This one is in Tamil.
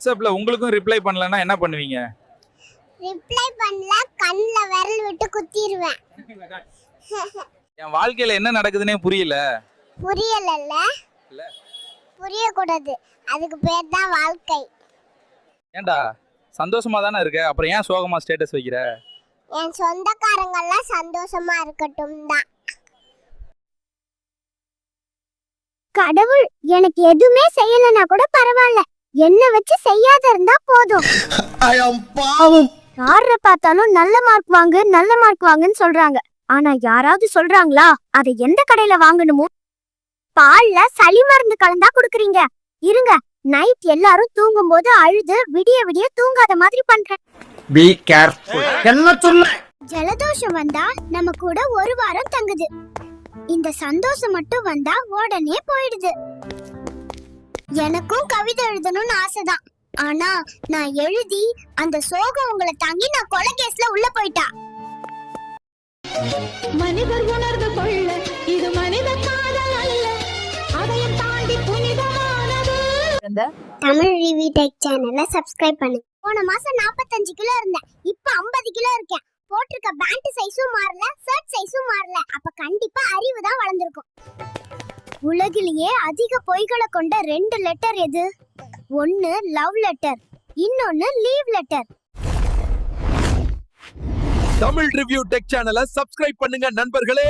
வாட்ஸ்அப்ல உங்களுக்கும் ரிப்ளை பண்ணலன்னா என்ன பண்ணுவீங்க? ரிப்ளை பண்ணல கண்ணுல விரல் விட்டு குத்திடுவேன் என் வாழ்க்கையில என்ன நடக்குதுன்னே புரியல. புரியலல்ல. இல்ல. புரியக்கூடாது. அதுக்கு பேர் தான் வாழ்க்கை. ஏன்டா? சந்தோஷமா தானே இருக்க? அப்புறம் ஏன் சோகமா ஸ்டேட்டஸ் வைக்கிற? என் சொந்தக்காரங்கெல்லாம் சந்தோஷமா இருக்கட்டும் தான். கடவுள் எனக்கு எதுவுமே செய்யலனா கூட பரவாயில்ல. என்ன வச்சு செய்யாத இருந்தா போதும் பாவம். யார பார்த்தாலும் நல்ல மார்க் வாங்கு நல்ல மார்க் வாங்குன்னு சொல்றாங்க. ஆனா யாராவது சொல்றாங்களா? அதை எந்த கடையில வாங்கணுமோ? பால்ல சளி மருந்து கலந்தா குடுக்குறீங்க. இருங்க நைட் எல்லாரும் தூங்கும் போது அழுது விடிய விடிய தூங்காத மாதிரி பண்றேன். பி கேர்ஃபுல் என்ன சொன்ன? ஜலதோஷம் வந்தா நம்ம கூட ஒரு வாரம் தங்குது. இந்த சந்தோஷம் மட்டும் வந்தா உடனே போயிடுது. எனக்கும் கவிதை எழுதணும்னு ஆசைதான். ஆனா நான் எழுதி அந்த சோகம் உங்களை தாங்கி நான் கொலை கேஸ்ல உள்ள போயிட்டா. மனிதர் உணர்ந்து கொள்ள இது மனித காதல் அல்ல. அதையும் தாண்டி புனிதமானது. தமிழ் ரிவ்யூ டெக் சேனலை சப்ஸ்கிரைப் பண்ணு. போன மாசம் 45 கிலோ இருந்தேன். இப்போ 50 கிலோ இருக்கேன். போட்டிருக்க பேண்ட் சைஸும் மாறல ஷர்ட் சைஸும் மாறல. அப்ப கண்டிப்பா அறிவு தான் வளர்ந்துருக்கும். உலகிலேயே அதிக பொய்களை கொண்ட ரெண்டு லெட்டர் எது? ஒன்னு லவ் லெட்டர் இன்னொன்னு leave letter Tamil review tech சேனலை சப்ஸ்கிரைப் பண்ணுங்க நண்பர்களே.